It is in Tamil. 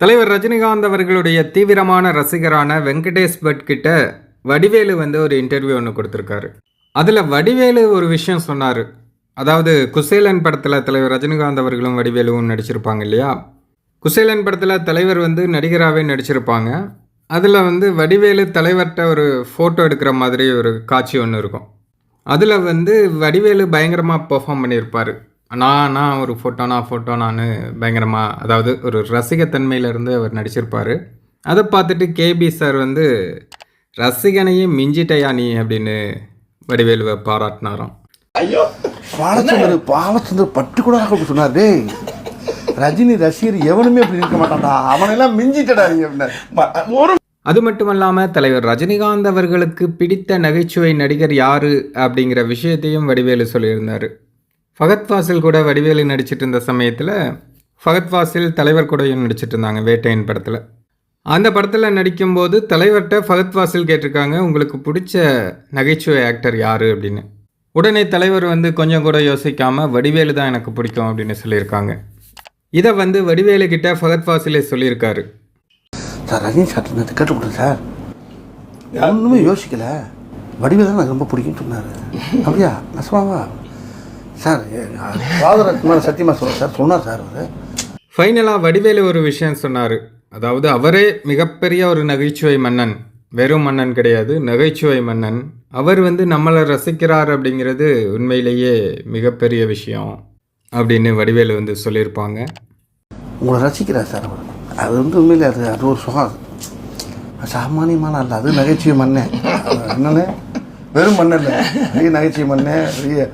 தலைவர் ரஜினிகாந்த் அவர்களுடைய தீவிரமான ரசிகரான வெங்கடேஷ் பட் கிட்ட வடிவேலு வந்து ஒரு இன்டர்வியூ ஒன்று கொடுத்துருக்காரு. அதில் வடிவேலு ஒரு விஷயம் சொன்னார். அதாவது குசேலன் படத்தில் தலைவர் ரஜினிகாந்த் அவர்களும் வடிவேலுவும் நடிச்சிருப்பாங்க இல்லையா? குசேலன் படத்தில் தலைவர் வந்து நடிகராகவே நடிச்சிருப்பாங்க. அதில் வந்து வடிவேலு தலைவர்கிட்ட ஒரு ஃபோட்டோ எடுக்கிற மாதிரி ஒரு காட்சி ஒன்று இருக்கும். அதில் வந்து வடிவேலு பயங்கரமாக பெர்ஃபார்ம் பண்ணியிருப்பார். நான் நான் ஒரு ஃபோட்டோ நான் ஃபோட்டோ நான் பயங்கரமாக அதாவது ஒரு ரசிகத்தன்மையிலேருந்து அவர் நடிச்சிருப்பார். அதை பார்த்துட்டு கேபி சார் வந்து ரசிகனையும் மிஞ்சிட்டையா நீ? அப்படின்னு வடிவேலுவை பாராட்டினாராம். பாலச்சந்தர் பாலச்சந்தர் பட்டு கூட அப்படி சொன்னார். டேய் ரஜினி ரசிகர் எவனுமே அப்படி இருக்க மாட்டான்டா. அவனெல்லாம் மிஞ்சிட்டடா நீ. ஒரு அது மட்டுமல்லாமல் தலைவர் ரஜினிகாந்த் அவர்களுக்கு பிடித்த நகைச்சுவை நடிகர் யாரு அப்படிங்கிற விஷயத்தையும் வடிவேலு சொல்லியிருந்தார். ஃபகத் ஃபாசில் கூட வடிவேலு நடிச்சிட்டு இருந்த சமயத்தில் ஃபகத் ஃபாசில் தலைவர் கூடயும் நடிச்சிட்டு இருந்தாங்க வேட்டையின் படத்தில். அந்த படத்தில் நடிக்கும்போது தலைவர்கிட்ட ஃபகத் ஃபாசில் கேட்டிருக்காங்க உங்களுக்கு பிடிச்ச நகைச்சுவை ஆக்டர் யார்? அப்படின்னு. உடனே தலைவர் வந்து கொஞ்சம் கூட யோசிக்காமல் வடிவேலு தான் எனக்கு பிடிக்கும் அப்படின்னு சொல்லியிருக்காங்க. இதை வந்து வடிவேலு கிட்ட ஃபகத் ஃபாசிலே சொல்லியிருக்காரு. சார் ரஜினி சார் நேற்று கேட்டு கொடுத்தேன் சார். ஒன்றுமே யோசிக்கல. வடிவேலு தான் எனக்கு ரொம்ப பிடிக்கும்னு சொன்னார். அப்படியா? நசுவாவா சார் ஃபாதர் மேலே சத்தியமாக சொல்ல சார். சொன்னார் சார் அவர். ஃபைனலாக வடிவேலு ஒரு விஷயம் சொன்னார். அதாவது அவரே மிகப்பெரிய ஒரு நகைச்சுவை மன்னன். வெறும் மன்னன் கிடையாது நகைச்சுவை மன்னன். அவர் வந்து நம்மளை ரசிக்கிறார் அப்படிங்கிறது உண்மையிலேயே மிகப்பெரிய விஷயம் அப்படின்னு வடிவேலு வந்து சொல்லியிருப்பாங்க. உங்களை ரசிக்கிறார் சார் அவர். அது வந்து உண்மையிலே அது அது ஒரு சுகம். சாமானியமான அல்ல. அது நகைச்சுவை மண்ணே என்னன்னு? வெறும் மண்ணல்ல பெரிய நகைச்சுவை மண்ணே பெரிய